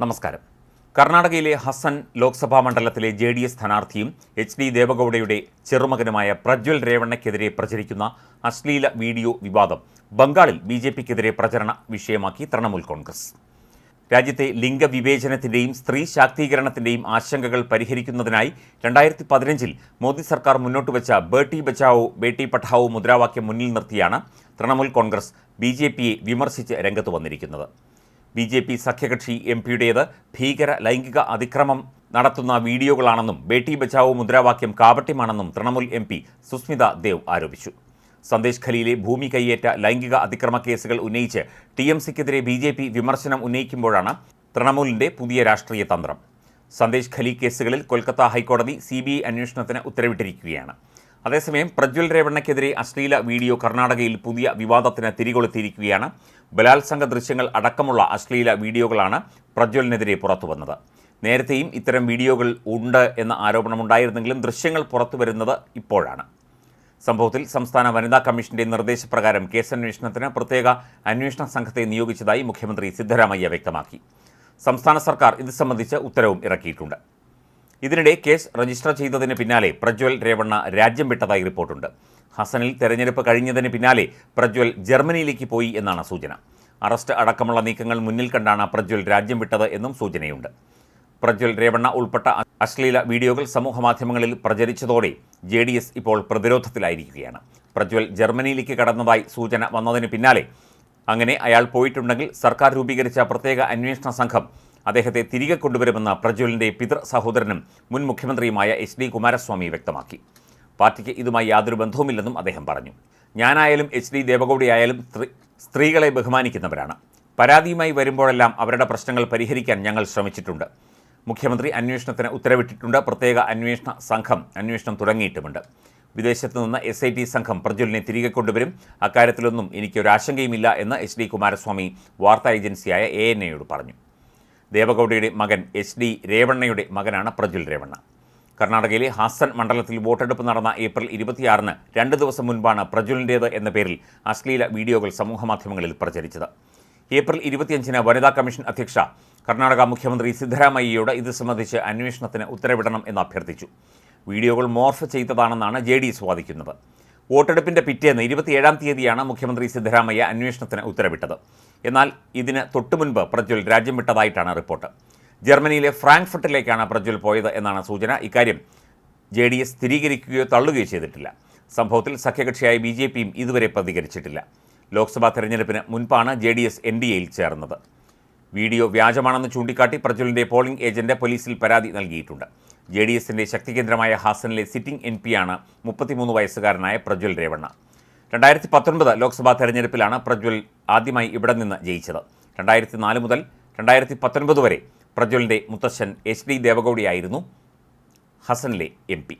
നമസ്കാരം. കർണാടകയിലെ ഹസൻ ലോക്സഭാ മണ്ഡലത്തിലെ ജെ ഡി എസ് സ്ഥാനാർത്ഥിയും എച്ച് ഡി ദേവഗൌഡയുടെ ചെറുമകനുമായ പ്രജ്വൽ രേവണ്ണയ്ക്കെതിരെ പ്രചരിക്കുന്ന അശ്ലീല വീഡിയോ വിവാദം ബംഗാളിൽ ബി ജെ പിക്കെതിരെ പ്രചരണ വിഷയമാക്കി തൃണമൂൽ കോൺഗ്രസ്. രാജ്യത്തെ ലിംഗവിവേചനത്തിന്റെയും സ്ത്രീ ശാക്തീകരണത്തിന്റെയും ആശങ്കകൾ പരിഹരിക്കുന്നതിനായി രണ്ടായിരത്തി പതിനഞ്ചിൽ മോദി സർക്കാർ മുന്നോട്ട് വെച്ച ബേട്ടി ബച്ചാവോ ബേട്ടി പഠാവോ മുദ്രാവാക്യം മുന്നിൽ നിർത്തിയാണ് തൃണമൂൽ കോൺഗ്രസ് ബി ജെ പിയെ വിമർശിച്ച് രംഗത്ത് വന്നിരിക്കുന്നത്. ബി ജെ പി സഖ്യകക്ഷി എം പിയുടേത് ഭീകര ലൈംഗിക അതിക്രമം നടത്തുന്ന വീഡിയോകളാണെന്നും ബേട്ടി ബച്ചാവോ മുദ്രാവാക്യം കാപട്യമാണെന്നും തൃണമൂൽ എം പി സുസ്മിത ദേവ് ആരോപിച്ചു. സന്ദേശ് ഖലിയിലെ ഭൂമി കൈയേറ്റ ലൈംഗിക അതിക്രമ കേസുകൾ ഉന്നയിച്ച് ടി എം സിക്കെതിരെ ബി ജെ പി വിമർശനം ഉന്നയിക്കുമ്പോഴാണ് തൃണമൂലിന്റെ പുതിയ രാഷ്ട്രീയ തന്ത്രം. സന്ദേശ് ഖലി കേസുകളിൽ കൊൽക്കത്ത ഹൈക്കോടതി സി ബി ഐ അന്വേഷണത്തിന് ഉത്തരവിട്ടിരിക്കുകയാണ്. അതേസമയം പ്രജ്വൽ രേവണ്ണയ്ക്കെതിരെ അശ്ലീല വീഡിയോ കർണാടകയിൽ പുതിയ വിവാദത്തിന് തിരികൊളുത്തിയിരിക്കുകയാണ്. ബലാത്സംഗ ദൃശ്യങ്ങൾ അടക്കമുള്ള അശ്ലീല വീഡിയോകളാണ് പ്രജ്വലിനെതിരെ പുറത്തുവന്നത്. നേരത്തെയും ഇത്തരം വീഡിയോകൾ ഉണ്ട് എന്ന ആരോപണമുണ്ടായിരുന്നെങ്കിലും ദൃശ്യങ്ങൾ പുറത്തുവരുന്നത് ഇപ്പോഴാണ്. സംഭവത്തിൽ സംസ്ഥാന വനിതാ കമ്മീഷന്റെ നിർദ്ദേശപ്രകാരം കേസന്വേഷണത്തിന് പ്രത്യേക അന്വേഷണ സംഘത്തെ നിയോഗിച്ചതായി മുഖ്യമന്ത്രി സിദ്ധരാമയ്യ വ്യക്തമാക്കി. സംസ്ഥാന സർക്കാർ ഇത് സംബന്ധിച്ച് ഉത്തരവും ഇറക്കിയിട്ടുണ്ട്. ഇതിനിടെ കേസ് രജിസ്റ്റർ ചെയ്തതിന് പിന്നാലെ പ്രജ്വൽ രേവണ്ണ രാജ്യം വിട്ടതായി റിപ്പോർട്ടുണ്ട്. ഹസനിൽ തെരഞ്ഞെടുപ്പ് കഴിഞ്ഞതിന് പിന്നാലെ പ്രജ്വൽ ജർമ്മനിയിലേക്ക് പോയി എന്നാണ് സൂചന. അറസ്റ്റ് അടക്കമുള്ള നീക്കങ്ങൾ മുന്നിൽ കണ്ടാണ് പ്രജ്വൽ രാജ്യം വിട്ടത് എന്നും സൂചനയുണ്ട്. പ്രജ്വൽ രേവണ്ണ ഉൾപ്പെട്ട അശ്ലീല വീഡിയോകൾ സമൂഹമാധ്യമങ്ങളിൽ പ്രചരിച്ചതോടെ ജെ ഡി എസ് ഇപ്പോൾ പ്രതിരോധത്തിലായിരിക്കുകയാണ്. പ്രജ്വൽ ജർമ്മനിയിലേക്ക് കടന്നതായി സൂചന വന്നതിന് പിന്നാലെ അങ്ങനെ അയാൾ പോയിട്ടുണ്ടെങ്കിൽ സർക്കാർ രൂപീകരിച്ച പ്രത്യേക അന്വേഷണ സംഘം അദ്ദേഹത്തെ തിരികെ കൊണ്ടുവരുമെന്ന് പ്രജ്വലിന്റെ പിതൃ സഹോദരനും മുൻ മുഖ്യമന്ത്രിയുമായ എച്ച് ഡി കുമാരസ്വാമി വ്യക്തമാക്കി. പാർട്ടിക്ക് ഇതുമായി യാതൊരു ബന്ധവുമില്ലെന്നും അദ്ദേഹം പറഞ്ഞു. ഞാനായാലും എച്ച് ഡി ദേവഗൌഡയായാലും സ്ത്രീ സ്ത്രീകളെ ബഹുമാനിക്കുന്നവരാണ്. പരാതിയുമായി വരുമ്പോഴെല്ലാം അവരുടെ പ്രശ്നങ്ങൾ പരിഹരിക്കാൻ ഞങ്ങൾ ശ്രമിച്ചിട്ടുണ്ട്. മുഖ്യമന്ത്രി അന്വേഷണത്തിന് ഉത്തരവിട്ടിട്ടുണ്ട്. പ്രത്യേക അന്വേഷണ സംഘം അന്വേഷണം തുടങ്ങിയിട്ടുമുണ്ട്. വിദേശത്ത് നിന്ന് എസ് ഐ ടി സംഘം പ്രജ്വലിനെ തിരികെ കൊണ്ടുവരും. അക്കാര്യത്തിലൊന്നും എനിക്കൊരാശങ്കയുമില്ല എന്ന് എച്ച് ഡി കുമാരസ്വാമി വാർത്താ ഏജൻസിയായ എ എൻ എയോട് പറഞ്ഞു. ദേവഗൌഡയുടെ മകൻ എച്ച് ഡി രേവണ്ണയുടെ മകനാണ് പ്രജുൽ രേവണ്ണ. കർണാടകയിലെ ഹാസൻ മണ്ഡലത്തിൽ വോട്ടെടുപ്പ് നടന്ന ഏപ്രിൽ ഇരുപത്തിയാറിന് രണ്ട് ദിവസം മുൻപാണ് പ്രജ്വലിന്റേത് എന്ന പേരിൽ അശ്ലീല വീഡിയോകൾ സമൂഹമാധ്യമങ്ങളിൽ പ്രചരിച്ചത്. ഏപ്രിൽ ഇരുപത്തിയഞ്ചിന് വനിതാ കമ്മീഷൻ അധ്യക്ഷ കർണാടക മുഖ്യമന്ത്രി സിദ്ധരാമയ്യയോട് ഇത് സംബന്ധിച്ച് അന്വേഷണത്തിന് ഉത്തരവിടണം എന്ന് അഭ്യർത്ഥിച്ചു. വീഡിയോകൾ മോർഫ് ചെയ്തതാണെന്നാണ് ജെ ഡി വാദിക്കുന്നത് വോട്ടെടുപ്പിന്റെ പിറ്റേന്ന് ഇരുപത്തിയേഴാം തീയതിയാണ് മുഖ്യമന്ത്രി സിദ്ധരാമയ്യ അന്വേഷണത്തിന് ഉത്തരവിട്ടത്. എന്നാൽ ഇതിന് തൊട്ടുമുൻപ് പ്രജ്വൽ രാജ്യം വിട്ടതായിട്ടാണ് റിപ്പോർട്ട്. ജർമ്മനിയിലെ ഫ്രാങ്ക്ഫർട്ടിലേക്കാണ് പ്രജ്വൽ പോയത് എന്നാണ് സൂചന. ഇക്കാര്യം ജെ ഡി എസ് സ്ഥിരീകരിക്കുകയോ തള്ളുകയോ ചെയ്തിട്ടില്ല. സംഭവത്തിൽ സഖ്യകക്ഷിയായ ബി ജെ പിയും ഇതുവരെ പ്രതികരിച്ചിട്ടില്ല. ലോക്സഭാ തെരഞ്ഞെടുപ്പിന് മുൻപാണ് J D S N D എയിൽ ചേർന്നത്. വീഡിയോ വ്യാജമാണെന്ന് ചൂണ്ടിക്കാട്ടി പ്രജ്വലിന്റെ പോളിംഗ് ഏജന്റ് പോലീസിൽ പരാതി നൽകിയിട്ടുണ്ട്. ജെ ഡി എസിന്റെ ശക്തികേന്ദ്രമായ ഹാസനിലെ സിറ്റിംഗ് എം പിയാണ് മുപ്പത്തിമൂന്ന് വയസ്സുകാരനായ പ്രജ്വൽ രേവണ്ണ. രണ്ടായിരത്തി പത്തൊൻപത് ലോക്സഭാ തെരഞ്ഞെടുപ്പിലാണ് പ്രജ്വൽ ആദ്യമായി ഇവിടെ നിന്ന് ജയിച്ചത്. രണ്ടായിരത്തി നാല് മുതൽ രണ്ടായിരത്തി പത്തൊൻപത് വരെ പ്രജ്വലിന്റെ മുത്തശ്ശൻ എച്ച് ഡി ദേവഗൗഡയായിരുന്നു ഹസനിലെ എം പി.